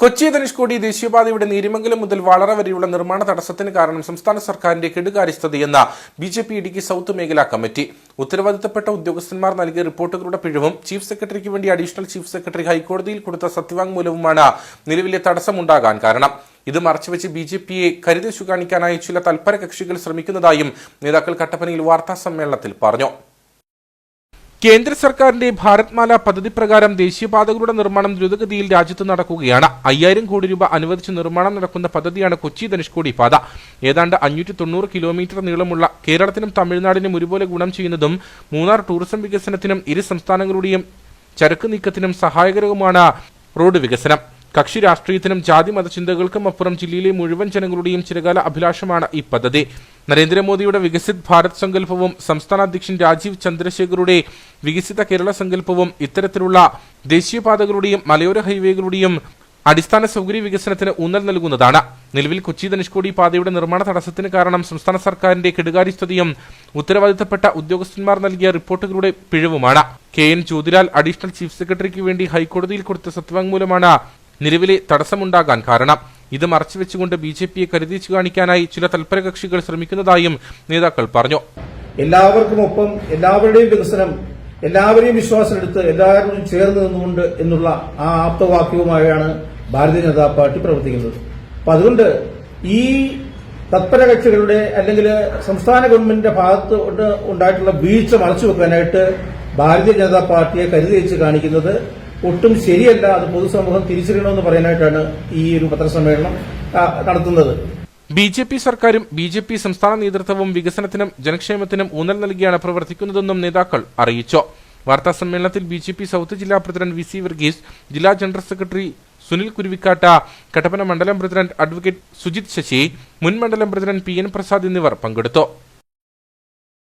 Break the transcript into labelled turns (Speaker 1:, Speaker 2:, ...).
Speaker 1: കൊച്ചി ധനുഷ്കോടി ദേശീയപാതയുടെ നീരിമംഗലം മുതൽ വളറ വരെയുള്ള നിർമ്മാണ തടസ്സത്തിന് കാരണം സംസ്ഥാന സർക്കാരിന്റെ കെടുകാര്യസ്ഥതയെന്ന B J P Idukki south മേഖലാ കമ്മിറ്റി. ഉത്തരവാദിത്തപ്പെട്ട ഉദ്യോഗസ്ഥന്മാർ നൽകിയ റിപ്പോർട്ടുകളുടെ പിഴവും ചീഫ് സെക്രട്ടറിക്ക് വേണ്ടി അഡീഷണൽ ചീഫ് സെക്രട്ടറി ഹൈക്കോടതിയിൽ കൊടുത്ത സത്യവാങ്മൂലവുമാണ് നിലവിലെ തടസ്സമുണ്ടാകാൻ കാരണം. ഇത് മറച്ചുവെച്ച് ബി ജെ പിയെ കരുതേശു കാണിക്കാനായി ചില തൽപര കക്ഷികൾ ശ്രമിക്കുന്നതായും നേതാക്കൾ കട്ടപ്പനയിൽ വാർത്താ സമ്മേളനത്തിൽ പറഞ്ഞു. കേന്ദ്ര സർക്കാരിന്റെ ഭാരത്മാല പദ്ധതി പ്രകാരം ദേശീയപാതകളുടെ നിർമ്മാണം ദ്രുതഗതിയിൽ രാജ്യത്ത് നടക്കുകയാണ്. അയ്യായിരം കോടി രൂപ അനുവദിച്ച് നിർമ്മാണം നടക്കുന്ന പദ്ധതിയാണ് കൊച്ചി ധനുഷ്കോടി പാത. ഏതാണ്ട് അഞ്ഞൂറ്റി തൊണ്ണൂറ് കിലോമീറ്റർ നീളമുള്ള കേരളത്തിനും തമിഴ്നാടിനും ഒരുപോലെ ഗുണം ചെയ്യുന്നതും മൂന്നാർ ടൂറിസം വികസനത്തിനും ഇരു സംസ്ഥാനങ്ങളുടെയും ചരക്ക് നീക്കത്തിനും സഹായകരവുമാണ് റോഡ് വികസനം. കക്ഷി രാഷ്ട്രീയത്തിനും ജാതി മതചിന്തകൾക്കും അപ്പുറം ജില്ലയിലെ മുഴുവൻ ജനങ്ങളുടെയും ചിരകാല അഭിലാഷമാണ് ഈ പദ്ധതി. നരേന്ദ്രമോദിയുടെ വികസിത് ഭാരത് സങ്കല്പവും സംസ്ഥാന അധ്യക്ഷൻ രാജീവ് ചന്ദ്രശേഖറുടെ വികസിത കേരള സങ്കല്പവും ഇത്തരത്തിലുള്ള ദേശീയപാതകളുടെയും മലയോര ഹൈവേകളുടെയും അടിസ്ഥാന സൗകര്യ വികസനത്തിന് ഊന്നൽ നൽകുന്നതാണ്. നിലവിൽ കൊച്ചി ധനുഷ്കോടി പാതയുടെ നിർമ്മാണ തടസ്സത്തിന് കാരണം സംസ്ഥാന സർക്കാരിന്റെ കെടുകാര്യസ്ഥതയും ഉത്തരവാദിത്തപ്പെട്ട ഉദ്യോഗസ്ഥന്മാർ നൽകിയ റിപ്പോർട്ടുകളുടെ പിഴവുമാണ്. K. N. Jyothilal additional chief സെക്രട്ടറിക്ക് വേണ്ടി ഹൈക്കോടതിയിൽ കൊടുത്ത സത്യവാങ്മൂലമാണ് നിലവിലെ തടസ്സമുണ്ടാകാൻ കാരണം. ഇത് മറച്ചുവെച്ചുകൊണ്ട് ബി ജെ പിയെ കരുതിച്ചു കാണിക്കാനായി ചില തൽപര കക്ഷികൾ ശ്രമിക്കുന്നതായും നേതാക്കൾ പറഞ്ഞു.
Speaker 2: എല്ലാവർക്കും ഒപ്പം എല്ലാവരുടെയും വികസനം എല്ലാവരെയും വിശ്വാസമെടുത്ത് എല്ലാവരും ചേർന്ന് നിന്നുകൊണ്ട് എന്നുള്ള ആ ആപ്തവാക്യവുമായാണ് ഭാരതീയ ജനതാ പാർട്ടി പ്രവർത്തിക്കുന്നത്. അപ്പൊ അതുകൊണ്ട് ഈ തത്പര കക്ഷികളുടെ അല്ലെങ്കിൽ സംസ്ഥാന ഗവൺമെന്റിന്റെ ഭാഗത്ത് ഉണ്ടായിട്ടുള്ള വീഴ്ച മറച്ചു വെക്കാനായിട്ട് ഭാരതീയ ജനതാ പാർട്ടിയെ കരുതി വെച്ച് കാണിക്കുന്നത് ഒട്ടും ശരിയല്ല അത് പൊതുസമൂഹം തിരിച്ചറിയണമെന്ന് പറയാനായിട്ടാണ് ഈ ഒരു പത്രസമ്മേളനം നടത്തുന്നത്.
Speaker 1: ബി ജെ പി സർക്കാരും ബി ജെ പി സംസ്ഥാന നേതൃത്വവും വികസനത്തിനും ജനക്ഷേമത്തിനും ഊന്നൽ നൽകിയാണ് പ്രവർത്തിക്കുന്നതെന്നും നേതാക്കൾ അറിയിച്ചു. വാർത്താ സമ്മേളനത്തിൽ ബി ജെ പി സൗത്ത് ജില്ലാ പ്രസിഡന്റ് വി സി വർഗീസ് ജില്ലാ ജനറൽ സെക്രട്ടറി സുനിൽ കുരുവിക്കാട്ട കട്ടപ്പന മണ്ഡലം പ്രസിഡന്റ് അഡ്വക്കേറ്റ് സുജിത് ശശി മുൻ മണ്ഡലം പ്രസിഡന്റ് പി എൻ പ്രസാദ് എന്നിവർ പങ്കെടുത്തു.